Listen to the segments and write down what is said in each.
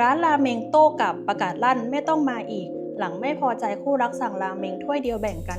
ร้านราเมงโต้กับประกาศลั่นไม่ต้องมาอีก หลังไม่พอใจคู่รักสั่งราเมงถ้วยเดียวแบ่งกัน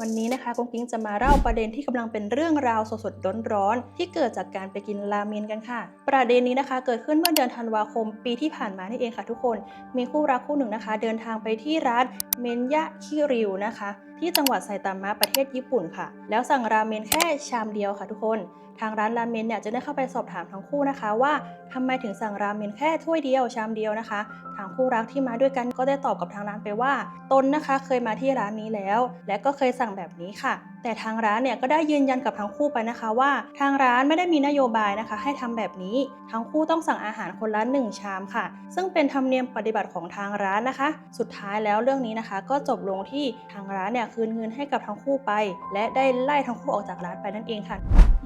วันนี้นะคะกุ้งกิ้งจะมาเล่าประเด็นที่กำลังเป็นเรื่องราวสดๆร้อนๆที่เกิดจากการไปกินราเมนกันค่ะ ประเด็นนี้นะคะ เกิดขึ้นเมื่อเดือนธันวาคมปีที่ผ่านมานี่เองค่ะทุกคน มีคู่รักคู่หนึ่งนะคะ เดินทางไปที่ร้านเมนยะคิริวนะคะ ที่จังหวัดไซตามะประเทศญี่ปุ่นค่ะ แล้วสั่งราเมนแค่ชามเดียวค่ะทุกคน ทางร้านราเมนเนี่ยจะได้เข้าไปสอบถามทั้งคู่นะคะ ว่าทำไมถึงสั่งราเมนแค่ถ้วยเดียวชามเดียวนะคะทางคู่รักที่มาด้วยกันก็ได้ตอบกับทางร้านไปว่า ตนนะคะเคยมาที่ร้านนี้แล้ว และก็เคยสั่งแบบนี้ค่ะ แต่ทางร้านเนี่ยก็ได้ยืนยันกับทั้งคู่ไปนะคะว่า ทางร้านไม่ได้มีนโยบายนะคะ ให้ทำแบบนี้ ทั้งคู่ต้องสั่งอาหารคนละหนึ่งชามค่ะ ซึ่งเป็นธรรมเนียมปฏิบัติของทางร้านนะคะ สุดท้ายแล้วเรื่องนี้นะคะ ก็จบลงที่ทางร้านเนี่ยคืนเงินให้กับทั้งคู่ไป และได้ไล่ทั้งคู่ออกจากร้านไปนั่นเองค่ะ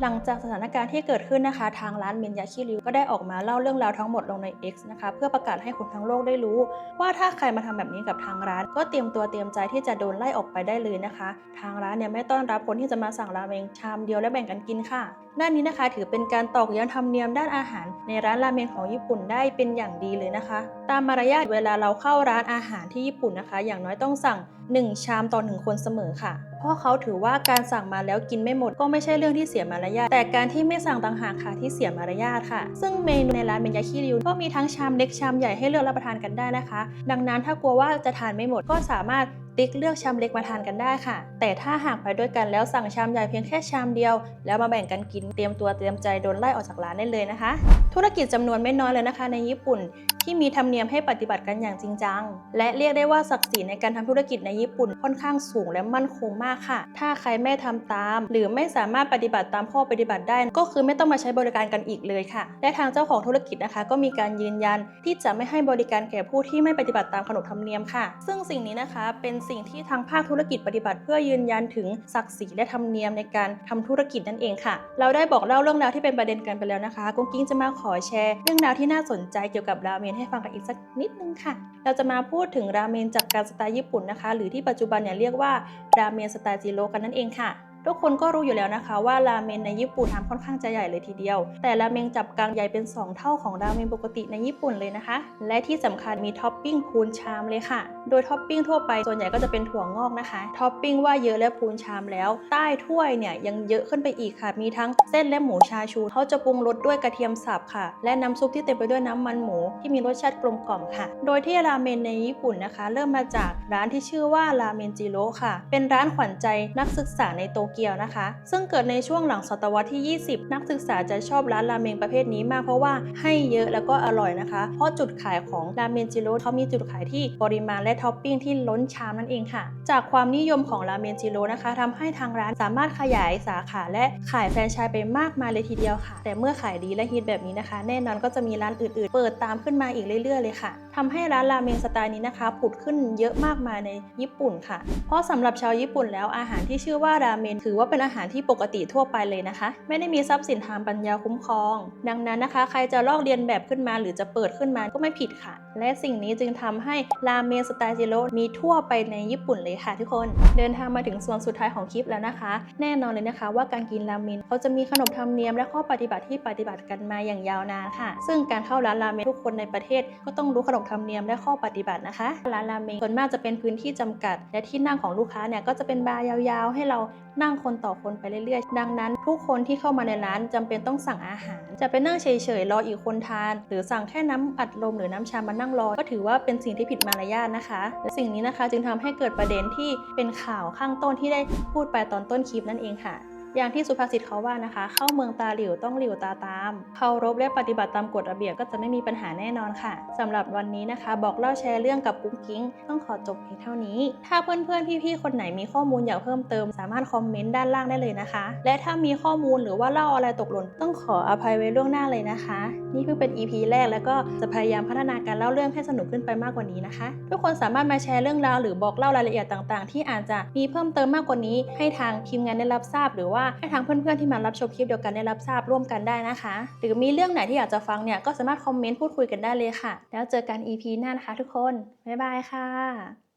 หลังจากสถานการณ์ที่เกิดขึ้นนะคะ ทางร้านเมนยาคิริวก็ได้ออกมาเล่าเรื่องราวทั้งหมดลงใน X นะคะ เพื่อประกาศให้คนทั้งโลกได้รู้ ว่าถ้าใครมาทำแบบนี้กับทางร้าน ก็เตรียมตัวเตรียมใจที่จะโดนไล่ออกไปได้เลยนะคะทางร้านเนี่ยไม่ต้อนรับคนที่จะมาสั่งราเมงชามเดียวและแบ่งกันกินค่ะ ด้านนี้นะคะ ถือเป็นการตอกย้ำธรรมเนียมด้านอาหาร ในร้านราเมงของญี่ปุ่นได้เป็นอย่างดีเลยนะคะ ตามมารยาทเวลาเราเข้าร้านอาหารที่ญี่ปุ่นนะคะ อย่างน้อยต้องสั่ง 1 ชามต่อ1คนเสมอค่ะ เพราะเขาถือว่าการสั่งมาแล้วกินไม่หมดก็ไม่ใช่เรื่องที่เสียมารยาทแต่การที่ไม่สั่งต่างหากค่ะที่เสียมารยาทค่ะ ซึ่งเมนูในร้านเมนยาคิริวก็มีทั้งชามเล็กชามใหญ่ให้เลือกรับประทานกันได้นะคะ ดังนั้นถ้ากลัวว่าจะทานไม่หมดก็สามารถ ติ๊กเลือกชามเล็กมาทานกันได้ค่ะ แต่ถ้าหากไปด้วยกันแล้วสั่งชามใหญ่เพียงแค่ชามเดียว แล้วมาแบ่งกันกินเตรียมตัวเตรียมใจโดนไล่ออกจากร้านได้เลยนะคะ ธุรกิจจำนวนไม่น้อยเลยนะคะ ในญี่ปุ่นที่มีธรรมเนียมให้ปฏิบัติกันอย่างจริงจัง และเรียกได้ว่าศักดิ์ศรีในการทำธุรกิจในญี่ปุ่นค่อนข้างสูงและมั่นคงมากค่ะ ถ้าใครไม่ทำตาม หรือไม่สามารถปฏิบัติตามข้อปฏิบัติได้ ก็คือไม่ต้องมาใช้บริการกันอีกเลยค่ะ และทางเจ้าของธุรกิจนะคะ ก็มีการยืนยันที่จะไม่ให้บริการแก่ผู้ที่ไม่ปฏิบัติตามขนบธรรมเนียมค่ะ ซึ่งสิ่งนี้นะคะเป็นสิ่งที่ทางภาคธุรกิจปฏิบัติ เพื่อยืนยันถึงศักดิ์ศรีและธรรมเนียมในการทำธุรกิจนั่นเองค่ะ เราได้บอกเล่าเรื่องราวที่เป็นประเด็นกันไปแล้วนะคะกุ้งกิ้งจะมาขอแชร์ เรื่องราวที่น่าสนใจเกี่ยวกับราเมนให้ฟังกันอีกสักนิดนึงค่ะ เราจะมาพูดถึงราเมนจากการสไตล์ญี่ปุ่นนะคะ หรือที่ปัจจุบันเนี่ยเรียกว่าราเมนสไตล์จิโร่กันนั่นเองค่ะ ทุกคนก็รู้อยู่แล้วนะคะว่าราเมนในญี่ปุ่นทำค่อนข้างจะใหญ่เลยทีเดียว แต่ราเมงจับกังใหญ่เป็น 2 เท่าของราเมนปกติในญี่ปุ่นเลยนะคะ และที่สำคัญมีท็อปปิ้งพูนชามเลยค่ะ โดยท็อปปิ้งทั่วไปส่วนใหญ่ก็จะเป็นถั่วงอกนะคะท็อปปิ้งว่าเยอะและพูนชามแล้ว ใต้ถ้วยเนี่ยยังเยอะขึ้นไปอีกค่ะ มีทั้งเส้นและหมูชาชูเขาจะปรุงรสด้วยกระเทียมสับค่ะ และน้ำซุปที่เต็มไปด้วยน้ำมันหมูที่มีรสชาติกลมกล่อมค่ะ โดยที่ราเมนในญี่ปุ่นนะคะ เริ่มมาจาก ร้านที่ชื่อว่าราเมนจิโร่ค่ะ เป็นร้านขวัญใจนักศึกษาในโตเกียวนะคะ ซึ่งเกิดในช่วงหลังศตวรรษที่ 20 นักศึกษาจะชอบร้านราเมงประเภทนี้มากเพราะว่าให้เยอะแล้วก็อร่อยนะคะ เพราะจุดขายของราเมนจิโร่เขามีจุดขายที่ปริมาณและท็อปปิ้งที่ล้นชามนั่นเองค่ะ จากความนิยมของราเมนจิโร่นะคะทำให้ทางร้านสามารถขยายสาขาและขายแฟรนไชส์ไปมากมายเลยทีเดียวค่ะ แต่เมื่อขายดีและฮิตแบบนี้นะคะ แน่นอนก็จะมีร้านอื่นๆ เปิดตามขึ้นมาอีกเรื่อยๆเลยค่ะทำให้ร้านราเมงสไตล์นี้นะคะผุดขึ้นเยอะมากมายในญี่ปุ่นค่ะ เพราะสำหรับชาวญี่ปุ่นแล้วอาหารที่ชื่อว่าราเมนถือว่าเป็นอาหารที่ปกติทั่วไปเลยนะคะ ไม่ได้มีทรัพย์สินทางปัญญาคุ้มครอง ดังนั้นนะคะ ใครจะลอกเรียนแบบขึ้นมาหรือจะเปิดขึ้นมาก็ไม่ผิดค่ะ และสิ่งนี้จึงทำให้ราเมนสไตล์จิโร่มีทั่วไปในญี่ปุ่นเลยค่ะทุกคน เดินทางมาถึงส่วนสุดท้ายของคลิปแล้วนะคะ แน่นอนเลยนะคะว่าการกินราเมนเขาจะมีขนบธรรมเนียมและข้อปฏิบัติที่ปฏิบัติกันมาอย่างยาวนานค่ะ ซึ่งการเข้าร้านราเมนทุกคนในประเทศ ก็ต้องรู้ขนบธรรมเนียมและข้อปฏิบัตินะคะ ร้านราเมงส่วนมากจะเป็นพื้นที่จำกัด และที่นั่งของลูกค้าเนี่ยก็จะเป็นบาร์ยาวๆ ให้เรานั่งคนต่อคนไปเรื่อยๆ ดังนั้นทุกคนที่เข้ามาในร้านจำเป็นต้องสั่งอาหาร จะไปนั่งเฉยๆรออีกคนทาน หรือสั่งแค่น้ำอัดลมหรือน้ำชามานั่งรอ ก็ถือว่าเป็นสิ่งที่ผิดมารยาทนะคะและสิ่งนี้นะคะจึงทำให้เกิดประเด็นที่เป็นข่าวข้างต้นที่ได้พูดไปตอนต้นคลิปนั่นเองค่ะ อย่างที่สุภาษิตเขาว่านะคะ เข้าเมืองตาหลิวต้องหลิวตาตาม เคารพและปฏิบัติตามกฎระเบียบก็จะไม่มีปัญหาแน่นอนค่ะสำหรับวันนี้นะคะ บอกเล่าแชร์เรื่องกับกุ้งกิ้ง ต้องขอจบเพียงเท่านี้ ถ้าเพื่อนๆพี่ๆคนไหนมีข้อมูลอยากเพิ่มเติม สามารถคอมเมนต์ด้านล่างได้เลยนะคะ และถ้ามีข้อมูลหรือว่าเล่าอะไรตกหล่นต้องขออภัยไว้ล่วงหน้าเลยนะคะ นี่เพิ่งเป็น EP แรกแล้วก็จะพยายามพัฒนาการเล่าเรื่องให้สนุกขึ้นไปมากกว่านี้นะคะ ทุกคนสามารถมาแชร์เรื่องราวหรือบอกเล่ารายละเอียดต่าง ๆ ที่อาจจะมีเพิ่มเติมมากกว่านี้ ให้ทางทีมงานได้รับทราบหรือว่าให้ทางเพื่อนๆที่มารับชมคลิปเดียวกันได้รับทราบร่วมกันได้นะคะ หรือมีเรื่องไหนที่อยากจะฟังเนี่ยก็สามารถคอมเมนต์พูดคุยกันได้เลยค่ะ แล้วเจอกัน EP หน้านะคะทุกคนบ๊ายบายค่ะ